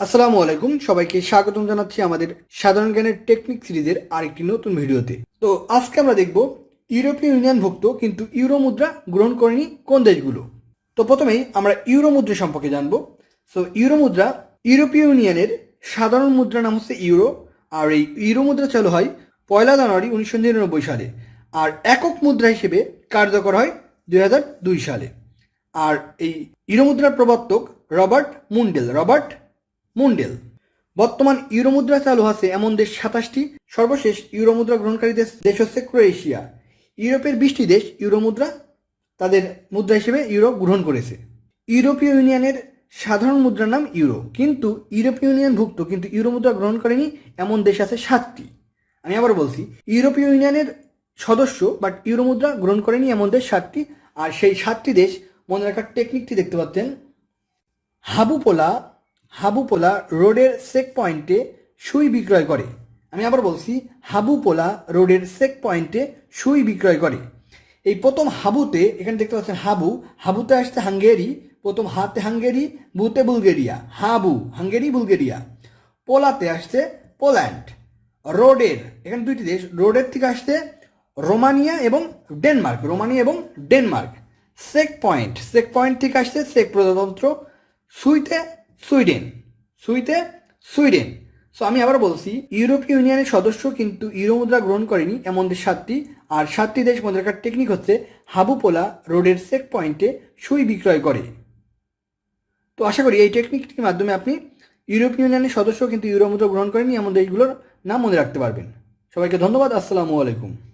আসসালামু আলাইকুম, সবাইকে স্বাগতম জানাচ্ছি আমাদের সাধারণ জ্ঞানের টেকনিক সিরিজের আরেকটি নতুন ভিডিওতে। তো আজকে আমরা দেখব ইউরোপীয় ইউনিয়নভুক্ত কিন্তু ইউরো মুদ্রা গ্রহণ করেনি কোন দেশগুলো। তো প্রথমেই আমরা ইউরো মুদ্রা সম্পর্কে জানব। সো ইউরো মুদ্রা ইউরোপীয় ইউনিয়নের সাধারণ মুদ্রা নাম হচ্ছে ইউরো, আর এই ইউরো মুদ্রা চালু হয় পয়লা জানুয়ারি উনিশশো নিরানব্বই সালে, আর একক মুদ্রা হিসেবে কার্যকর হয় দুই হাজার দুই সালে। আর এই ইউরো মুদ্রার প্রবর্তক রবার্ট মুন্ডেল। রবার্ট মুন্ডেল। বর্তমান ইউরো মুদ্রা চালু আছে এমন দেশ সাতাশটি, সর্বশেষ ইউরো মুদ্রা গ্রহণকারী দেশ দেশ হচ্ছে ক্রোয়েশিয়া। ইউরোপের বিশটি দেশ ইউরো মুদ্রা তাদের মুদ্রা হিসেবে ইউরো গ্রহণ করেছে। ইউরোপীয় ইউনিয়নের সাধারণ মুদ্রার নাম ইউরো। কিন্তু ইউরোপীয় ইউনিয়নভুক্ত, কিন্তু ইউরো মুদ্রা গ্রহণ করেনি এমন দেশ আছে সাতটি। আমি আবার বলছি, ইউরোপীয় ইউনিয়নের সদস্য বাট ইউরো মুদ্রা গ্রহণ করেনি এমন দেশ সাতটি। আর সেই সাতটি দেশ মনে রাখার টেকনিকটি দেখতে পাচ্ছেন। হাবুপোলা হাবুপোলা রোডের চেক পয়েন্টে সুই বিক্রয় করে। আমি আবার বলছি হাবুপোলা রোডের চেক পয়েন্টে সুই বিক্রয় করে। এই প্রথম হাবুতে, এখানে দেখতে পাচ্ছেন হাবু, হাবুতে আসছে হাঙ্গেরি, প্রথম হাতে হাঙ্গেরি বুতে বুলগেরিয়া, হাবু, হাঙ্গেরি, বুলগেরিয়া। পোলাতে আসছে পোল্যান্ড, রোডের, এখানে দুইটি দেশ, রোডের থেকে আসছে রোমানিয়া এবং ডেনমার্ক, রোমানিয়া এবং Denmark. Checkpoint checkpoint থেকে আসছে চেক প্রজাতন্ত্র সুইতে সুইডেন। সুইতে সুইডেন। সো আমি আবার বলছি ইউরোপীয় ইউনিয়নের সদস্য কিন্তু ইউরো মুদ্রা গ্রহণ করেনি এমন দেশ সাতটি। আর সাতটি দেশ রাখার টেকনিক হচ্ছে হাবুপোলা রোডের চেক পয়েন্টে সুই বিক্রয় করে। তো আশা করি এই টেকনিকটির মাধ্যমে আপনি ইউরোপীয় ইউনিয়নের সদস্য কিন্তু ইউরো মুদ্রা গ্রহণ করেনি এমন দেশগুলোর নাম মনে রাখতে পারবেন। সবাইকে ধন্যবাদ, আসসালামু আলাইকুম।